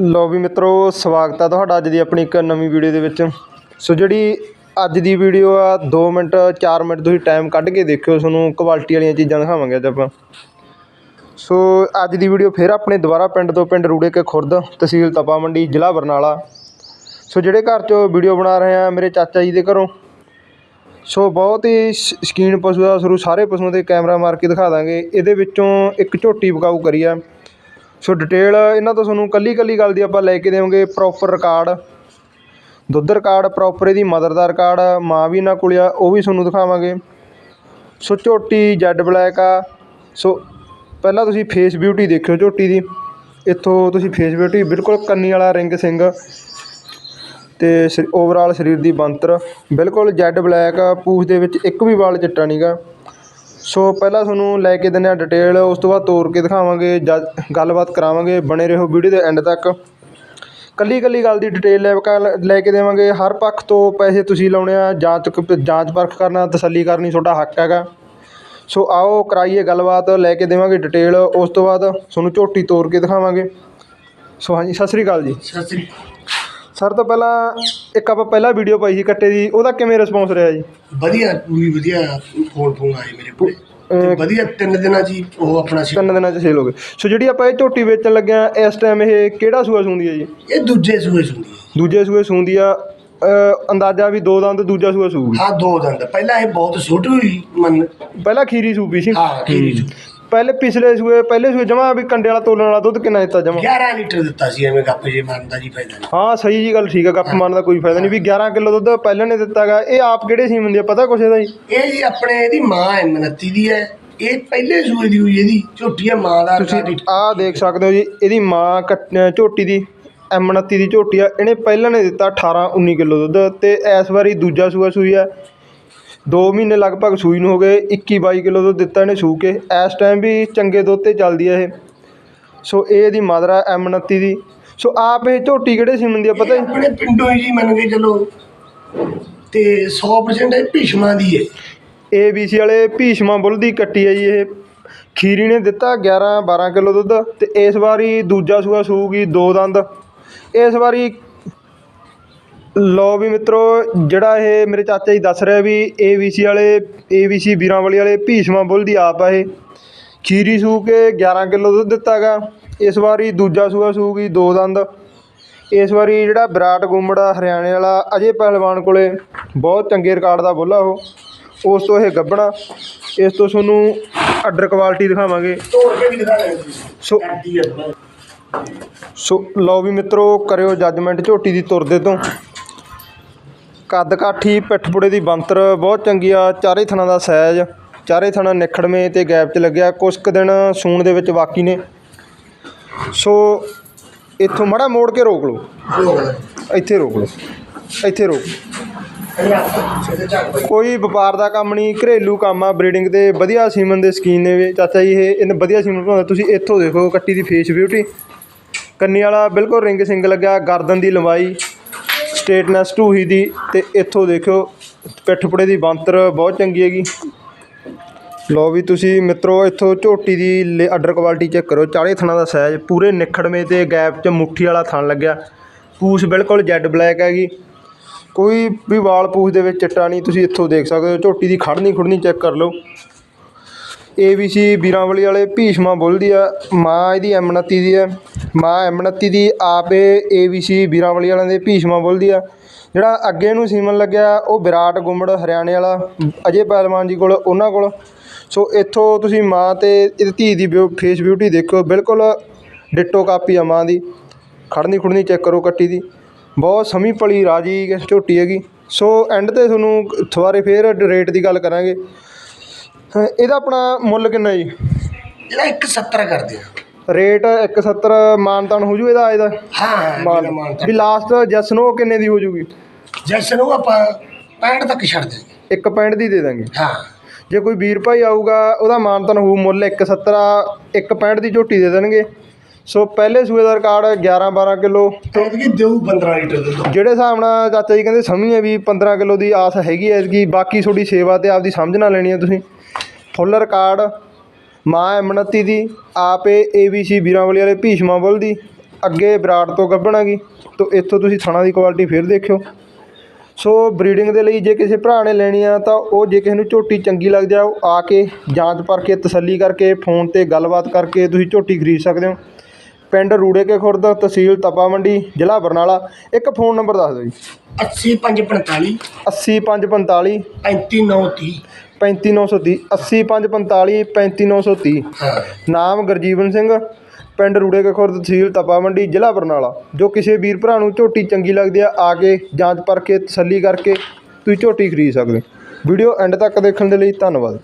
ਲੋ ਵੀ ਮਿੱਤਰੋ, ਸਵਾਗਤ ਆ ਤੁਹਾਡਾ ਅੱਜ ਦੀ ਆਪਣੀ ਇੱਕ ਨਵੀਂ ਵੀਡੀਓ ਦੇ ਵਿੱਚ। ਸੋ ਜਿਹੜੀ ਅੱਜ ਦੀ ਵੀਡੀਓ ਆ 2 ਮਿੰਟ 4 ਮਿੰਟ ਤੁਸੀਂ ਟਾਈਮ ਕੱਢ ਕੇ ਦੇਖਿਓ, ਤੁਹਾਨੂੰ ਕੁਆਲਿਟੀ ਵਾਲੀਆਂ ਚੀਜ਼ਾਂ ਦਿਖਾਵਾਂਗੇ ਅੱਜ ਆਪਾਂ। ਸੋ ਅੱਜ ਦੀ ਵੀਡੀਓ ਫਿਰ ਆਪਣੇ ਦੁਬਾਰਾ ਪਿੰਡ ਤੋਂ ਪਿੰਡ ਰੂੜੇ ਕੇ ਖੁਰਦ, ਤਹਿਸੀਲ ਤਪਾ ਮੰਡੀ, ਜ਼ਿਲ੍ਹਾ ਬਰਨਾਲਾ। ਸੋ ਜਿਹੜੇ ਘਰ 'ਚੋਂ ਵੀਡੀਓ ਬਣਾ ਰਹੇ ਆ, ਮੇਰੇ ਚਾਚਾ ਜੀ ਦੇ ਘਰੋਂ। ਸੋ ਬਹੁਤ ਹੀ ਸ਼- ਸ਼ੌਕੀਨ ਪਸ਼ੂ ਆ, ਸ਼ੁਰੂ ਸਾਰੇ ਪਸ਼ੂਆਂ ਦੇ ਕੈਮਰਾ ਮਾਰ ਕੇ ਦਿਖਾ ਦਾਂਗੇ। ਇਹਦੇ ਵਿੱਚੋਂ ਇੱਕ ਝੋਟੀ ਵਿਕਾਊ ਕਰੀ ਆ। ਸੋ ਡਿਟੇਲ ਇਹਨਾਂ ਤੋਂ ਤੁਹਾਨੂੰ ਕੱਲੀ ਕੱਲੀ ਗੱਲ ਦੀ ਆਪਾਂ ਲੈ ਕੇ ਦੇਵਾਂਗੇ ਪ੍ਰੋਪਰ ਰਿਕਾਰਡ ਦੁੱਧ ਰਿਕਾਰਡ ਪ੍ਰੋਪਰ ਇਹਦੀ ਮਦਰ ਦਾ ਰਿਕਾਰਡ ਮਾਂ ਵੀ ਇਹਨਾਂ ਕੋਲ ਆ, ਉਹ ਵੀ ਤੁਹਾਨੂੰ ਦਿਖਾਵਾਂਗੇ। ਸੋ ਝੋਟੀ ਜੈਡ ਬਲੈਕ ਆ। ਸੋ ਪਹਿਲਾਂ ਤੁਸੀਂ ਫੇਸ ਬਿਊਟੀ ਦੇਖਿਓ ਝੋਟੀ ਦੀ। ਇੱਥੋਂ ਤੁਸੀਂ ਫੇਸ ਬਿਊਟੀ ਬਿਲਕੁਲ ਕੰਨੀ ਵਾਲਾ ਰਿੰਗ ਸਿੰਘ ਤੇ ਓਵਰਆਲ ਸਰੀਰ ਦੀ ਬੰਤਰ ਬਿਲਕੁਲ ਜੈਡ ਬਲੈਕ ਪੂਛ ਦੇ ਵਿੱਚ ਇੱਕ ਵੀ ਵਾਲ ਚਿੱਟਾ ਨਹੀਂਗਾ ਸੋ ਪਹਿਲਾਂ ਤੁਹਾਨੂੰ ਲੈ ਕੇ ਦਿੰਦੇ ਹਾਂ ਡਿਟੇਲ ਉਸ ਤੋਂ ਬਾਅਦ ਤੋਰ ਕੇ ਦਿਖਾਵਾਂਗੇ ਜਦ ਗੱਲਬਾਤ ਕਰਾਵਾਂਗੇ, ਬਣੇ ਰਹੋ ਵੀਡੀਓ ਦੇ ਐਂਡ ਤੱਕ। ਕੱਲੀ ਕੱਲੀ ਗੱਲ ਦੀ ਡਿਟੇਲ ਲੈ ਕੇ ਲੈ ਕੇ ਦੇਵਾਂਗੇ। ਹਰ ਪੱਖ ਤੋਂ ਪੈਸੇ ਤੁਸੀਂ ਲਾਉਣੇ ਆ, ਜਾਂਚ ਜਾਂਚ ਪਰਖ ਕਰਨਾ, ਤਸੱਲੀ ਕਰਨੀ ਤੁਹਾਡਾ ਹੱਕ ਹੈਗਾ। ਸੋ ਆਓ ਕਰਾਈਏ ਗੱਲਬਾਤ, ਲੈ ਕੇ ਦੇਵਾਂਗੇ ਡਿਟੇਲ ਉਸ ਤੋਂ ਬਾਅਦ ਤੁਹਾਨੂੰ ਝੋਟੀ ਤੋੜ ਕੇ ਦਿਖਾਵਾਂਗੇ। ਸੋ ਹਾਂਜੀ, ਸਤਿ ਸ੍ਰੀ ਅਕਾਲ ਜੀ। ਸਤਿ ਸ੍ਰੀ ਸਰ ਤੋਂ ਪਹਿਲਾਂ ਇੱਕ ਆਪਾਂ ਪਹਿਲਾਂ ਵੀਡੀਓ ਪਾਈ ਸੀ ਕੱਟੇ ਦੀ ਉਹਦਾ ਕਿਵੇਂ ਰਿਸਪੌਂਸ ਰਿਹਾ ਜੀ? ਵਧੀਆ ਪੂਰੀ ਵਧੀਆ ਫੋਨ ਫੋਨ ਆਏ ਮੇਰੇ ਕੋਲ। ਵਧੀਆ ਤਿੰਨ ਦਿਨਾਂ ਜੀ ਉਹ ਆਪਣਾ ਸੀ ਤਿੰਨ ਦਿਨਾਂ 'ਚ ਸੇਲ ਹੋ ਗਏ। ਸੋ ਜਿਹੜੀ ਆਪਾਂ ਇਹ ਝੋਟੀ ਵੇਚਣ ਲੱਗੇ ਆ ਇਸ ਟਾਈਮ ਇਹ ਕਿਹੜਾ ਸੂਆ ਸੂੰਦੀ ਹੈ ਜੀ? ਇਹ ਦੂਜੇ ਸੂਏ ਸੁਣਦੀ ਹੈ। ਦੂਜੇ ਸੂਏ ਸੂੰਦੀ ਆ ਅੰਦਾਜ਼ਾ ਵੀ ਦੋ ਦੰਦ ਦੂਜਾ ਸੂਆ ਸੂਗੀ ਹਾਂ ਦੋ ਦੰਦ। ਪਹਿਲਾਂ ਇਹ ਬਹੁਤ ਛੋਟੀ ਹੋਈ ਮਨ। ਪਹਿਲਾਂ ਖੀਰੀ ਸੂਪੀ ਸੀ। ਹਾਂ ਖੀਰੀ ਪਹਿਲੇ ਪਿਛਲੇ ਸੂਏ ਪਹਿਲੇ ਸੂਏ ਜਮਾ ਵੀ ਕੰਡੇ ਵਾਲਾ ਤੋਲਣ ਵਾਲਾ ਦੁੱਧ ਕਿੰਨਾ ਦਿੱਤਾ ਜਮਾ? 11 ਲੀਟਰ ਦਿੱਤਾ ਸੀ ਐਵੇਂ ਗੱਪ ਜੇ ਮਰਨ ਦਾ ਜੀ ਫਾਇਦਾ ਨਹੀਂ। ਹਾਂ ਸਹੀ ਜੀ ਗੱਲ ਠੀਕ ਆ ਗੱਪ ਮਾਰਨ ਦਾ ਕੋਈ ਫਾਇਦਾ ਨਹੀਂ। ਵੀ 11 ਕਿਲੋ ਦੁੱਧ ਪਹਿਲਾਂ ਨੇ ਦਿੱਤਾਗਾ ਇਹ ਆਪ ਕਿਹੜੇ ਸੀਮਨ ਦੀ ਆ ਪਤਾ ਕੁਛ ਇਹਦਾ ਜੀ? ਇਹ ਜੀ ਆਪਣੇ ਇਹਦੀ ਮਾਂ ਹੈ ਮਨੱਤੀ ਦੀ ਹੈ। ਇਹ ਪਹਿਲੇ ਸੂਏ ਦੀ ਹੋਈ ਇਹਦੀ ਝੋਟੀ ਹੈ ਮਾਂ ਦਾ ਤੁਸੀਂ ਆਹ ਦੇਖ ਸਕਦੇ ਹੋ ਜੀ ਇਹਦੀ ਮਾਂ ਕੱਟ- ਝੋਟੀ ਦੀ M29 ਦੀ ਝੋਟੀ ਆ। ਇਹਨੇ ਪਹਿਲਾਂ ਨੇ ਦਿੱਤਾ 18 19 ਕਿਲੋ ਦੁੱਧ ਤੇ ਇਸ ਵਾਰੀ ਦੂਜਾ ਸੂਆ ਸੂਈ ਆ। 2 ਮਹੀਨੇ ਲਗਭਗ ਸੂਈ ਨੂੰ ਹੋ ਗਏ 21 22 ਕਿਲੋ ਦੁੱਧ ਦਿੱਤਾ ਇਹਨੇ ਸੂ ਕੇ। ਇਸ ਟਾਈਮ ਵੀ ਚੰਗੇ ਦੁੱਧ ਤੇ ਚੱਲਦੀ ਆ ਇਹ। ਸੋ ਇਹ ਇਹਦੀ ਮਦਰ ਆ M29 ਦੀ। ਸੋ ਆਪ ਇਹ ਝੋਟੀ ਕਿਹੜੇ ਸੀਮਨ ਦੀ ਆ ਪਤਾ ਜੀ? ਆਪਣੇ ਪਿੰਡੋਂ ਹੀ ਜੀ ਮੰਨ ਕੇ ਚਲੋ। ਤੇ 100% ਇਹ ਭੀਸ਼ਮਾਂ ਦੀ ਹੈ ABC ਵਾਲੇ ਭੀਸ਼ਮਾ ਬੁੱਲ ਦੀ ਕੱਟੀ ਆ ਜੀ ਇਹ। ਖੀਰੀ ਨੇ ਦਿੱਤਾ 11 12 ਕਿਲੋ ਦੁੱਧ ਤੇ ਇਸ ਵਾਰੀ ਦੂਜਾ ਸੂਆ ਸੂਗੀ ਦੋ ਦੰਦ। ਇਸ ਵਾਰੀ ਲੋ ਵੀ ਮਿੱਤਰੋ ਜਿਹੜਾ ਇਹ ਮੇਰੇ ਚਾਚਾ ਜੀ ਦੱਸ ਰਿਹਾ ਵੀ ABC ਵਾਲੇ ABC ਵੀਰਾਂ ਵਾਲੀ ਵਾਲੇ ਭੀਸ਼ਮਾ ਬੁੱਲ ਦੀ ਆਪ ਆ ਇਹ। ਖੀਰੀ ਸੂ ਕੇ 11 ਕਿਲੋ ਦੁੱਧ ਦਿੱਤਾਗਾ। ਇਸ ਵਾਰੀ ਦੂਜਾ ਸੂਆ ਸੂਗੀ ਦੋ ਦੰਦ। ਇਸ ਵਾਰੀ ਜਿਹੜਾ ਵਿਰਾਟ ਗੁੰਮੜਾ ਹਰਿਆਣੇ ਵਾਲਾ ਅਜੇ ਪਹਿਲਵਾਨ ਕੋਲੇ ਬਹੁਤ ਚੰਗੇ ਰਿਕਾਰਡ ਦਾ ਬੁੱਲਾ ਉਹ। ਉਸ ਤੋਂ ਇਹ ਗੱਬਣਾ। ਇਸ ਤੋਂ ਤੁਹਾਨੂੰ ਆਰਡਰ ਕੁਆਲਿਟੀ ਦਿਖਾਵਾਂਗੇ। ਤੋੜ ਕੇ ਵੀ ਸੋ ਸੋ ਲਓ ਵੀ ਮਿੱਤਰੋ ਕਰਿਓ ਜੱਜਮੈਂਟ ਝੋਟੀ ਦੀ ਤੁਰਦੇ ਤੋਂ। ਕੱਦ ਕਾਠੀ, ਪਿੱਠ ਪੁੜੇ ਦੀ ਬੰਤਰ ਬਹੁਤ ਚੰਗੀ ਆ ਚਾਰੇ ਥਣਾਂ ਦਾ ਸਾਈਜ਼ ਚਾਰੇ ਥਣਾ ਨਿਖੜਵੇਂ ਤੇ ਗੈਪ 'ਚ ਲੱਗਿਆ। ਕੁਛ ਕੁ ਦਿਨ ਸੂਣ ਦੇ ਵਿੱਚ ਬਾਕੀ ਨੇ। ਸੋ ਇੱਥੋਂ ਮੜਾ ਮੋੜ ਕੇ ਰੋਕ ਲਓ। ਇੱਥੇ ਰੋਕ ਲਓ। ਇੱਥੇ ਰੋਕ ਕੋਈ ਵਪਾਰ ਦਾ ਕੰਮ ਨਹੀਂ, ਘਰੇਲੂ ਕੰਮ ਆ। ਬਰੀਡਿੰਗ ਦੇ ਵਧੀਆ ਸੀਮਨ ਦੇ ਸਕੀਨ ਨੇ ਵੀ ਚਾਚਾ ਜੀ, ਇਹ ਇਹਨੇ ਵਧੀਆ ਸੀਮਨ ਬਣਾਉਂਦਾ। ਤੁਸੀਂ ਇੱਥੋਂ ਦੇਖੋ ਕੱਟੀ ਦੀ ਫੇਸ ਬਿਊਟੀ ਕੰਨੀ ਵਾਲਾ ਬਿਲਕੁਲ ਰਿੰਗ ਸਿੰਗ ਲੱਗਿਆ। ਗਰਦਨ ਦੀ ਲੰਬਾਈ। ਸਟੇਟਨੈਸ ਢੂਹੀ ਦੀ ਤੇ ਇੱਥੋਂ ਦੇਖਿਓ, ਪਿੱਠਪੁੜੇ ਦੀ ਬੰਤਰ ਬਹੁਤ ਚੰਗੀ ਹੈਗੀ। ਲਓ ਵੀ ਤੁਸੀਂ ਮਿੱਤਰੋ, ਇੱਥੋਂ ਝੋਟੀ ਦੀ ਆਰਡਰ ਕੁਆਲਿਟੀ ਚੈੱਕ ਕਰੋ ਚਾਰੇ ਥਣਾਂ ਦਾ ਸਾਈਜ਼, ਪੂਰੇ ਨਿਖੜਵੇਂ ਤੇ ਗੈਪ 'ਚ ਮੁੱਠੀ ਵਾਲਾ ਥਣ ਲੱਗਿਆ। ਪੂਛ ਬਿਲਕੁਲ ਜੈਡ ਬਲੈਕ ਹੈਗੀ। ਕੋਈ ਵੀ ਵਾਲ ਪੂਛ ਦੇ ਵਿੱਚ ਚਿੱਟਾ ਨਹੀਂ, ਤੁਸੀਂ ਇੱਥੋਂ ਦੇਖ ਸਕਦੇ ਹੋ, ਝੋਟੀ ਦੀ ਖੜਨੀ ਖੁੜਨੀ ਚੈੱਕ ਕਰ ਲਓ। ABC ਵੀਰਾਂਵਲੀ ਵਾਲੇ ਭੀਸ਼ਮਾ ਬੁੱਲ ਦੀ ਆ। ਮਾਂ ਇਹਦੀ M29 ਦੀ ਆ। ਮਾਂ M29 ਦੀ ਆਪ ਇਹ ABC ਵੀਰਾਂਵਲੀ ਵਾਲਿਆਂ ਦੇ ਭੀਸ਼ਮਾ ਬੁੱਲ ਦੀ ਆ। ਜਿਹੜਾ ਅੱਗੇ ਨੂੰ ਸੀਮਨ ਲੱਗਿਆ, ਉਹ ਵਿਰਾਟ ਗੁੰਮੜ ਹਰਿਆਣੇ ਵਾਲਾ, ਅਜੇ ਪਹਿਲਵਾਨ ਜੀ ਕੋਲ, ਉਹਨਾਂ ਕੋਲ। ਸੋ ਇੱਥੋਂ ਤੁਸੀਂ ਮਾਂ ਤੇ ਇਹਦੀ ਧੀ ਦੀ ਫੇਸ ਬਿਊਟੀ ਦੇਖੋ ਬਿਲਕੁਲ ਡਿੱਟੋ ਕਾਪੀ ਆ ਮਾਂ ਦੀ। ਖੜਨੀ ਖੁੜਨੀ ਚੈੱਕ ਕਰੋ ਕੱਟੀ ਦੀ। ਬਹੁਤ ਸਮੀ ਪਲੀ ਰਾਜੀ ਝੋਟੀ ਹੈਗੀ। ਸੋ ਐਂਡ ਤੇ ਤੁਹਾਨੂੰ ਦੁਬਾਰੇ ਫੇਰ ਰੇਟ ਦੀ ਗੱਲ ਕਰਾਂਗੇ। ਇਹਦਾ ਆਪਣਾ ਮੁੱਲ ਕਿੰਨਾ ਜੀ? ਇਹਦਾ 170 ਕਰਦੇ ਆ। ਰੇਟ 170 ਮਾਨਤਾਨ ਹੋ ਜੂ ਇਹਦਾ ਇਹਦਾ? ਹਾਂ ਮਾਨ ਵੀ ਲਾਸਟ ਜੈਸ ਨੋ ਕਿੰਨੇ ਦੀ ਹੋ ਜੂਗੀ? ਜੈਸੇ ਨੂੰ ਆਪਾਂ 65 ਤੱਕ ਛੱਡ ਇੱਕ ਪੈਂਟ ਦੀ ਦੇ ਦਾਂਗੇ। ਹਾਂ। ਜੇ ਕੋਈ ਵੀਰ ਭਾਈ ਆਊਗਾ ਉਹਦਾ ਮਾਨਤਾਨ ਹੋਊ ਮੁੱਲ 170 ਇੱਕ ਪੈਂਟ ਦੀ ਝੋਟੀ ਦੇ ਦੇਣਗੇ। ਸੋ ਪਹਿਲੇ ਸੂਏ ਦਾ ਰਿਕਾਰਡ 11 12 ਕਿਲੋ। ਐਤਕੀ ਦੇਊ 15 ਲੀਟਰ ਦੁੱਧ। ਜਿਹੜੇ ਹਿਸਾਬ ਨਾਲ ਚਾਚਾ ਜੀ ਕਹਿੰਦੇ ਸਮਝੀਏ ਵੀ 15 ਕਿਲੋ ਦੀ ਆਸ ਹੈਗੀ ਐ ਕਿ ਬਾਕੀ ਤੁਹਾਡੀ ਸੇਵਾ ਤੇ ਆਪਦੀ ਸਮਝ ਨਾਲ ਲੈਣੀ ਹੈ ਤੁਸੀਂ। ਫੁੱਲ ਰਿਕਾਰਡ ਮਾਂ M29 ਦੀ ਆਪੇ ABC ਵੀਰਾਂਵਲੀ ਵਾਲੇ ਭੀਸ਼ਮਾ ਬੁੱਲ ਦੀ ਅੱਗੇ ਵਿਰਾਟ ਤੋਂ ਗੱਭਣਾਗੀ। ਤੋਂ ਇੱਥੋਂ ਤੁਸੀਂ ਥਣਾ ਦੀ ਕੁਆਲਿਟੀ ਫਿਰ ਦੇਖਿਓ। ਸੋ ਬਰੀਡਿੰਗ ਦੇ ਲਈ ਜੇ ਕਿਸੇ ਭਰਾ ਨੇ ਲੈਣੀ ਆ ਤਾਂ ਉਹ ਜੇ ਕਿਸੇ ਨੂੰ ਝੋਟੀ ਚੰਗੀ ਲੱਗਦੀ ਆ ਉਹ ਆ ਕੇ ਜਾਂਚ ਪਰਖ ਕੇ ਤਸੱਲੀ ਕਰਕੇ ਫੋਨ ਤੇ ਗੱਲਬਾਤ ਕਰਕੇ ਤੁਸੀਂ ਝੋਟੀ ਖਰੀਦ ਸਕਦੇ ਹੋ। ਪਿੰਡ ਰੂੜੇ ਕੇ ਖੁਰਦ ਤਹਿਸੀਲ ਤਪਾ ਮੰਡੀ ਜ਼ਿਲ੍ਹਾ ਬਰਨਾਲਾ। ਇੱਕ ਫੋਨ ਨੰਬਰ ਦੱਸ ਦਿਓ ਜੀ। 80545 80545 35930 35930 80545 35930 ਹਾਂ। ਨਾਮ ਗੁਰਜੀਵਨ ਸਿੰਘ ਪਿੰਡ ਰੂੜੇ ਕੇ ਖੁਰਦ ਤਹਿਸੀਲ ਤਪਾ ਮੰਡੀ ਜ਼ਿਲ੍ਹਾ ਬਰਨਾਲਾ। ਜੋ ਕਿਸੇ ਵੀਰ ਭਰਾ ਨੂੰ ਝੋਟੀ ਚੰਗੀ ਲੱਗਦੀ ਆ ਆ ਕੇ ਜਾਂਚ ਪਰਖ ਕੇ ਤਸੱਲੀ ਕਰਕੇ ਤੁਸੀਂ ਝੋਟੀ ਖਰੀਦ ਸਕਦੇ ਹੋ। ਵੀਡੀਓ ਐਂਡ ਤੱਕ ਦੇਖਣ ਦੇ ਲਈ ਧੰਨਵਾਦ।